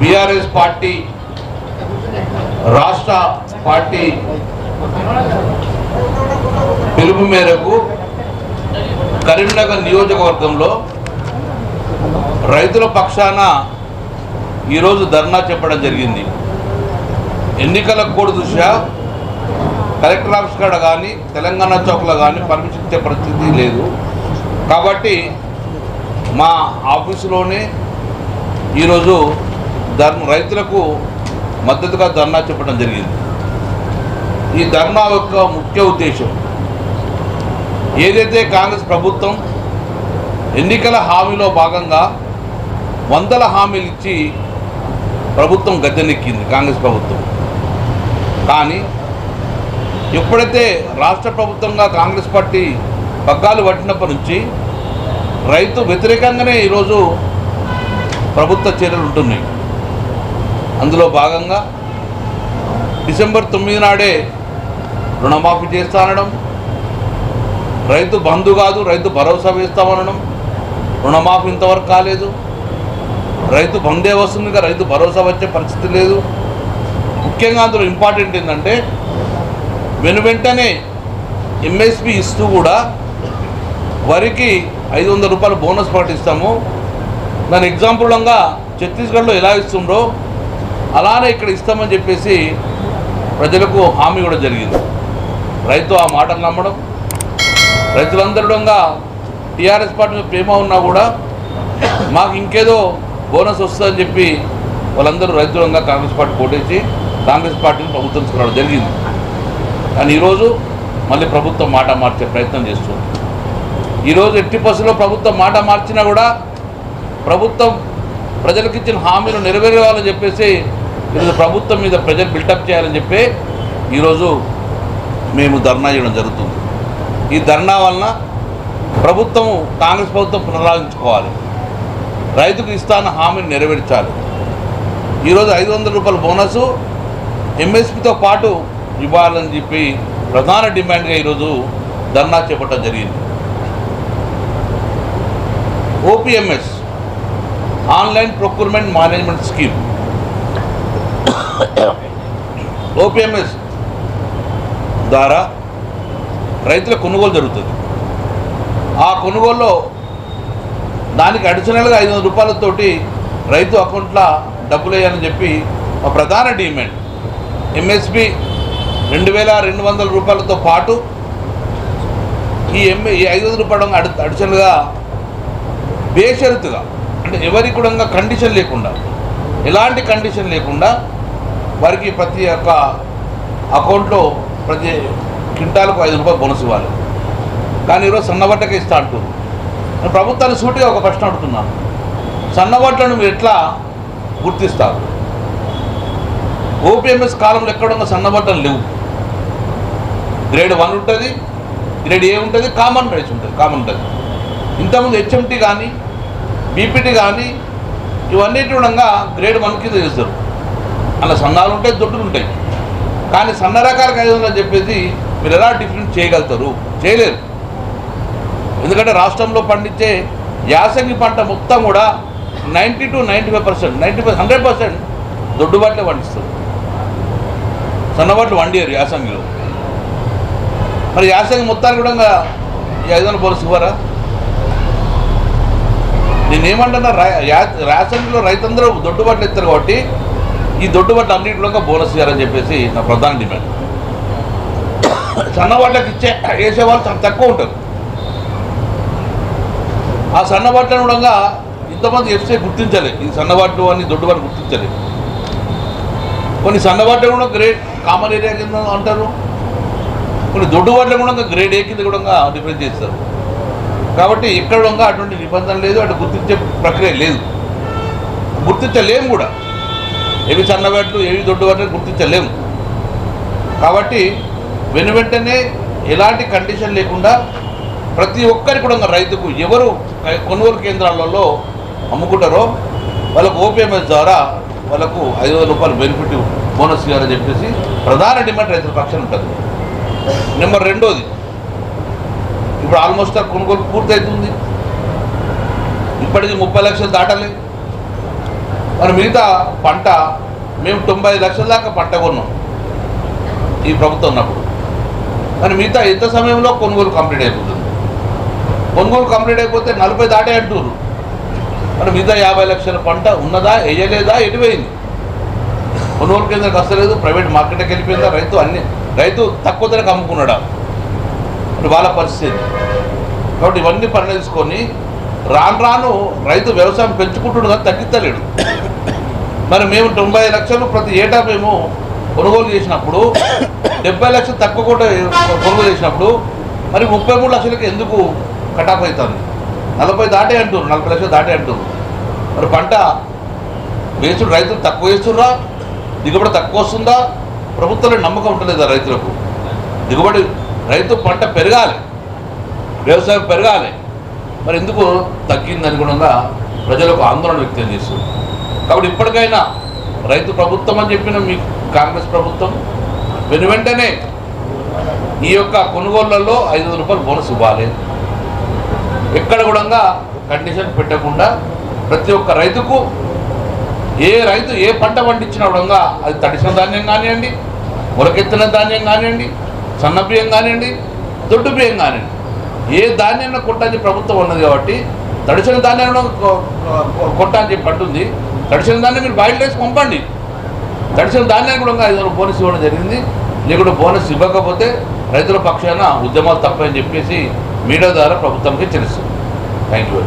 TRS party రాష్ట్ర party పిలుపు మేరకు కరీంనగర్ నియోజకవర్గంలో రైతుల పక్షాన ఈరోజు ధర్నా చెప్పడం జరిగింది. ఎన్నికల కోడ్ దృష్ట్యా కలెక్టర్ ఆఫీస్ కాడ కానీ తెలంగాణ చౌక్లో కానీ పర్మిషన్ ఇచ్చే పరిస్థితి లేదు. కాబట్టి మా ఆఫీసులోనే ఈరోజు ధర్మ రైతులకు మద్దతుగా ధర్నా చెప్పడం జరిగింది. ఈ ధర్నా యొక్క ముఖ్య ఉద్దేశం ఏదైతే కాంగ్రెస్ ప్రభుత్వం ఎన్నికల హామీలో భాగంగా వందల హామీలు ఇచ్చి ప్రభుత్వం గద్దెనెక్కింది కాంగ్రెస్ ప్రభుత్వం. కానీ ఎప్పుడైతే రాష్ట్ర ప్రభుత్వంగా కాంగ్రెస్ పార్టీ పగ్గాలు పట్టినప్పటి నుంచి రైతు వ్యతిరేకంగానే ఈరోజు ప్రభుత్వ చర్యలు ఉంటున్నాయి. అందులో భాగంగా డిసెంబర్ తొమ్మిది నాడే రుణమాఫీ చేస్తానడం రైతు బంధు కాదు రైతు భరోసా వేస్తామనడం రుణమాఫీ ఇంతవరకు కాలేదు. రైతు బందే వస్తుందిగా రైతు భరోసా వచ్చే పరిస్థితి లేదు. ముఖ్యంగా అందులో ఇంపార్టెంట్ ఏంటంటే వెను వెంటనే ఎంఎస్పి ఇస్తూ కూడా వరికి ఐదు వందల రూపాయలు బోనస్ పాటిస్తాము. దాని ఎగ్జాంపుల్గా ఛత్తీస్గఢ్లో ఎలా ఇస్తుండ్రో అలానే ఇక్కడ ఇస్తామని చెప్పేసి ప్రజలకు హామీ కూడా జరిగింది. రైతు ఆ మాటలు నమ్మడం రైతులందరిడంగా టీఆర్ఎస్ పార్టీ ప్రేమ ఉన్నా కూడా మాకు ఇంకేదో బోనస్ వస్తుందని చెప్పి వాళ్ళందరూ రైతులంగా కాంగ్రెస్ పార్టీ పోటేసి కాంగ్రెస్ పార్టీని ప్రభుత్వం తీసుకురావడం జరిగింది. కానీ ఈరోజు మళ్ళీ ప్రభుత్వం మాట మార్చే ప్రయత్నం చేస్తుంది. ఈరోజు ఎట్టి బస్సులో ప్రభుత్వం మాట మార్చినా కూడా ప్రభుత్వం ప్రజలకు ఇచ్చిన హామీలు నెరవేరాలని చెప్పేసి ఈరోజు ప్రభుత్వం మీద ప్రజలు బిల్టప్ చేయాలని చెప్పి ఈరోజు మేము ధర్నా చేయడం జరుగుతుంది. ఈ ధర్నా వలన ప్రభుత్వము కాంగ్రెస్ ప్రభుత్వం పునరాలోచించుకోవాలి. రైతుకు ఇస్తాన హామీని నెరవేర్చాలి. ఈరోజు ఐదు వందల రూపాయల బోనసు ఎంఎస్పితో పాటు ఇవ్వాలని చెప్పి ప్రధాన డిమాండ్గా ఈరోజు ధర్నా చేపట్టడం జరిగింది. OPMS online procurement management scheme. OPMS ద్వారా రైతుల కొనుగోలు జరుగుతుంది. ఆ కొనుగోలులో దానికి అడిషనల్గా ఐదు వందల రూపాయలతోటి రైతు అకౌంట్లో డబ్బులు వేయాలని చెప్పి మా ప్రధాన డిమాండ్. ఎంఎస్పి రెండు వేల రెండు వందల రూపాయలతో పాటు ఈ ఎంఏ ఈ ఐదు వందల రూపాయలు అడి అడిషనల్గా బేషరతుగా అంటే ఎవరికి కూడా కండిషన్ లేకుండా ఎలాంటి కండిషన్ లేకుండా వారికి ప్రతి ఒక్క అకౌంట్లో ప్రతి క్వింటాలకు ఐదు రూపాయలు బోనస్ ఇవ్వాలి. కానీ ఈరోజు సన్నబట్టకే ఇస్తా అంటున్నారు నేను ప్రభుత్వాన్ని సూటిగా ఒక ప్రశ్న అడుగుతున్నాను సన్నబట్టలను మీరు ఎట్లా గుర్తిస్తారు? ఓపీఎంఎస్ కాలంలో ఎక్కడున్న సన్నబట్టలు లేవు. గ్రేడ్ వన్ ఉంటుంది గ్రేడ్ ఏ ఉంటుంది కామన్ రైస్ ఉంటుంది కామన్ ఉంటుంది. ఇంతకుముందు హెచ్ఎంటీ కానీ బీపీటీ కానీ ఇవన్నిటి కూడా గ్రేడ్ వన్ కింద చేస్తారు. అలా సన్నాలు ఉంటాయి దొడ్డులు ఉంటాయి. కానీ సన్న రకాలకు ఐదు వందలు చెప్పేసి మీరు ఎలా డిఫరెంట్ చేయగలుగుతారు? చేయలేరు. ఎందుకంటే రాష్ట్రంలో పండించే యాసంగి పంట మొత్తం కూడా ninety two ninety five percent ninety five hundred percent దొడ్డుబాట్లే పండిస్తారు. సన్నబాట్లు వండియారు యాసంగిలో. మరి యాసంగి మొత్తానికి కూడా ఏదైనా ఐదు వందల ఇవ్వరా నేనేమంటున్నా రేషన్లో యా- యాసంగిలో రైతందరూ దొడ్డుబాట్లు ఇస్తారు కాబట్టి ఈ దొడ్డుబాట్లు అన్నింటిలో బోనస్ ఇవ్వాలని చెప్పేసి నా ప్రధాన డిమాండ్. సన్నబాట్లకు ఇచ్చే వేసేవాళ్ళు చాలా తక్కువ ఉంటారు. ఆ సన్నబాట్లను కూడా ఇంతమంది ఎఫ్సీ గుర్తించలేదు ఈ సన్నబాట్లు అని దొడ్డుబాటు గుర్తించలేదు కొన్ని సన్నబాట్లు కూడా గ్రేడ్ కామన్ ఏరియా కింద అంటారు. కొన్ని దొడ్డుబాట్లు కూడా గ్రేడ్ ఏ కింద కూడా డిఫరెన్స్ చేస్తారు. కాబట్టి ఎక్కడ కూడా అటువంటి నిబంధన లేదు అటు గుర్తించే ప్రక్రియ లేదు. గుర్తించలేము కూడా. ఏవి సన్నబాట్లు ఏవి దొడ్డుబాట్లు గుర్తించలేము. కాబట్టి వెను వెంటనే ఎలాంటి కండిషన్ లేకుండా ప్రతి ఒక్కరికి కూడా రైతుకు ఎవరు కొనుగోలు కేంద్రాలలో అమ్ముకుంటారో వాళ్ళకు ఓపీఎంఎస్ ద్వారా వాళ్ళకు ఐదు వేల రూపాయలు బెనిఫిట్ బోనస్ ఇవ్వాలని చెప్పేసి ప్రధాన డిమాండ్ రైతుల పక్షాన ఉంటుంది. నెంబర్ రెండోది ఇప్పుడు ఆల్మోస్ట్ ఆ కొనుగోలు పూర్తవుతుంది ఇప్పటికి ముప్పై లక్షలు దాటలే. మరి మిగతా పంట మేము తొంభై లక్షల దాకా పంట కొన్నాం ఈ ప్రభుత్వం ఉన్నప్పుడు. మరి మిగతా ఎంత సమయంలో కొనుగోలు కంప్లీట్ అయిపోతుంది? కొనుగోలు కంప్లీట్ అయిపోతే నలభై దాటే అంటున్నారు మరి మిగతా యాభై లక్షల పంట ఉన్నదా వేయలేదా ఎటుపోయింది కొనుగోలు కేంద్రానికి వస్తలేదు ప్రైవేట్ మార్కెట్కి వెళ్ళిపోయిందా రైతు అన్ని రైతు తక్కువ ధరకు అమ్ముకున్నాడా? వాళ్ళ పరిస్థితి. కాబట్టి ఇవన్నీ పరిణించుకొని రాను రాను రైతు వ్యవసాయం పెంచుకుంటుడు కానీ తగ్గిస్తలేడు. మరి మేము తొంభై లక్షలు ప్రతి ఏటా మేము కొనుగోలు చేసినప్పుడు డెబ్బై లక్షలు తక్కువ కూడా కొనుగోలు చేసినప్పుడు మరి ముప్పై మూడు లక్షలకి ఎందుకు కటాఫ్ అవుతుంది? నలభై దాటే అంటారు నలభై లక్షలు దాటే అంటారు మరి పంట వేసుడు రైతులు తక్కువ వేస్తుర్రా? దిగుబడి తక్కువ వస్తుందా? ప్రభుత్వంలో నమ్మకం ఉంటలేదా రైతులకు? దిగుబడి రైతు పంట పెరగాలి వ్యవసాయం పెరగాలి. మరి ఎందుకు తగ్గింది అనుగుణంగా ప్రజలకు ఆందోళన వ్యక్తం చేస్తుంది. కాబట్టి ఇప్పటికైనా రైతు ప్రభుత్వం అని చెప్పిన మీ కాంగ్రెస్ ప్రభుత్వం వెను వెంటనే ఈ యొక్క కొనుగోళ్ళలో ఐదు రూపాయలు బోనస్ ఇవ్వాలి. ఎక్కడ కూడా కండిషన్ పెట్టకుండా ప్రతి ఒక్క రైతుకు ఏ రైతు ఏ పంట పండించినా కూడా అది తడిసిన ధాన్యం కానివ్వండి మొలకెత్తిన ధాన్యం కానివ్వండి సన్న బియ్యం కానివ్వండి దొడ్డు బియ్యం కానివ్వండి ఏ ధాన్యాన్ని కొట్టని ప్రభుత్వం ఉన్నది కాబట్టి తడిసిన ధాన్యాన్ని కొ- కొట్టని చెప్పి అంటుంది తడిసిన ధాన్యం మీరు బయట వేసి పంపండి. తడిసిన ధాన్యాన్ని కూడా ఐదు బోనస్ ఇవ్వడం జరిగింది. నీకు బోనస్ ఇవ్వకపోతే రైతుల పక్షాన ఉద్యమాలు తప్పని చెప్పేసి మీడియా ద్వారా ప్రభుత్వానికి తెలుస్తుంది థ్యాంక్ యూ